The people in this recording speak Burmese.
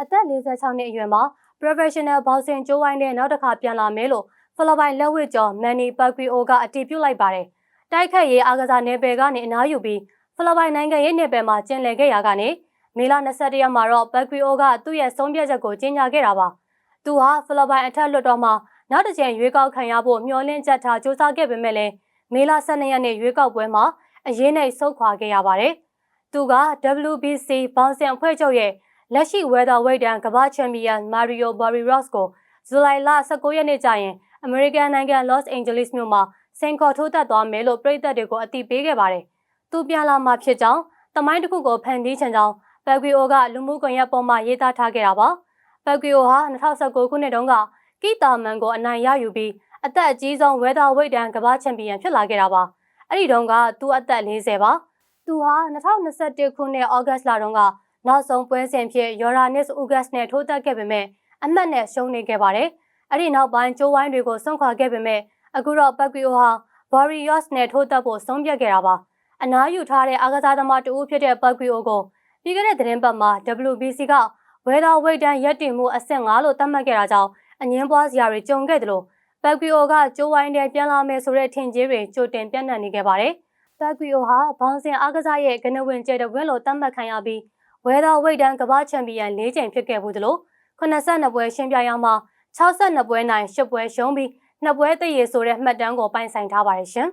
အသက်46နှစ်အရွယ်မှာ professional boxing ကြိုးဝိုင်းတဲ့နောက်တစ်ခါပြန်လာမယ်လို့ဖိလစ်ပိုင်လက်ဝှေ့ကျော်မန်နီပတ်ကွီအိုကအတည်ပြုလိုက်ပါတယ်။တိုက်ခတ်ရေးအားကစားနယ်ပယ်ကနေအနားယူပြီးဖိလစ်ပိုင်နိုင်ငံရေးနယ်ပယ်မှာကျင်းလည်ခဲ့ရာကနေမေလ22ရက်မှာတော့ပတ်ကွီအိုကသူ့ရဲ့ဆုံးဖြတ်ချက်ကိုကြေညာခဲ့တာပါ။သူဟာဖိလစ်ပိုင်အထက်လွှတ်တော်မှာနောက်တစ်ချိန်ရွေးကောက်ခံရဖို့မျှော်လင့်ချက်ထားစ조사ခဲ့ပေမဲ့လည်းမေလ12ရက်နေ့ရွေးကောက်ပွဲမှာအရေးနဲ့ဆုတ်ခွာခဲ့ရပါတယ်။သူက WBC ဘောင်စင်အဖွဲ့ချုပ်ရဲ့ လက်ရှိ weather weight တန်းကမ္ဘာချန်ပီယံမာရီယိုဘာရီရော့စ်ကိုဇူလိုင်လ19ရက်နေ့ကျရင်အမေရိကန်နိုင်ငံ Los Angeles မြို့မှာစင်ခေါ်ထိုးတက်သွားမယ်လို့ပြည်သက်တွေကိုအသိပေးခဲ့ပါတယ်။သူပြန်လာမှာဖြစ်ကြောင်းတမိုင်းတစ်ခုကိုဖန်တီးချင်ကြောင်းပက်ဂွီအိုကလူမှုကွန်ရက်ပေါ်မှာရေးသားထားခဲ့တာပါ။ပက်ဂွီအိုဟာ2019ခုနှစ်တုန်းကကီတာမန်ကိုအနိုင်ရယူပြီးအသက်အကြီးဆုံး weather weight တန်းကမ္ဘာချန်ပီယံဖြစ်လာခဲ့တာပါ။အဲ့ဒီတုန်းကသူအသက်40ပါ။သူဟာ2021ခုနှစ်ဩဂတ်လတုန်းက နောက်ဆုံးပွဲစဉ်ဖြစ် Uranus August နဲ့ထိုးတက်ခဲ့ပေမဲ့အမှတ်နဲ့ရှုံးနေခဲ့ပါတယ်။အဲ့ဒီနောက်ပိုင်းကျိုးဝိုင်းတွေကိုဆုံးခွာခဲ့ပေမဲ့အခုတော့ပတ်ကွီအိုဟာ Warriors နဲ့ထိုးတက်ဖို့ဆုံးဖြတ်ခဲ့တာပါ။အနားယူထားတဲ့အားကစားသမားတဦးဖြစ်တဲ့ပတ်ကွီအိုကိုပြီးခဲ့တဲ့သတင်းပတ်မှာ WBC ကဝဲတော်ဝိတ်တန်းရက်တင်မှုအဆင့်5လို့သတ်မှတ်ခဲ့တာကြောင့်အငင်းပွားစရာတွေကြုံခဲ့တယ်လို့ပတ်ကွီအိုကကျိုးဝိုင်းတဲ့ပြန်လာမယ်ဆိုတဲ့ထင်ကြီးတွေကြိုတင်ပြန့်နှံ့နေခဲ့ပါတယ်။ပတ်ကွီအိုဟာဘောင်စင်အားကစားရဲ့ကနဝင်ကျဲတဲ့ဝင်းလို့သတ်မှတ်ခံရပြီး ဝဲတော်ဝိတ်တန်းကမ္ဘာချန်ပီယံ၄ချိန်ဖြစ်ခဲ့ဘူးသလို82ပွဲရှင်းပြရမှာ62ပွဲနိုင်10ပွဲရှုံးပြီးနှစ်ပွဲတည်ရဆိုတဲ့မှတ်တမ်းကိုပိုင်ဆိုင်ထားပါတယ်ရှင်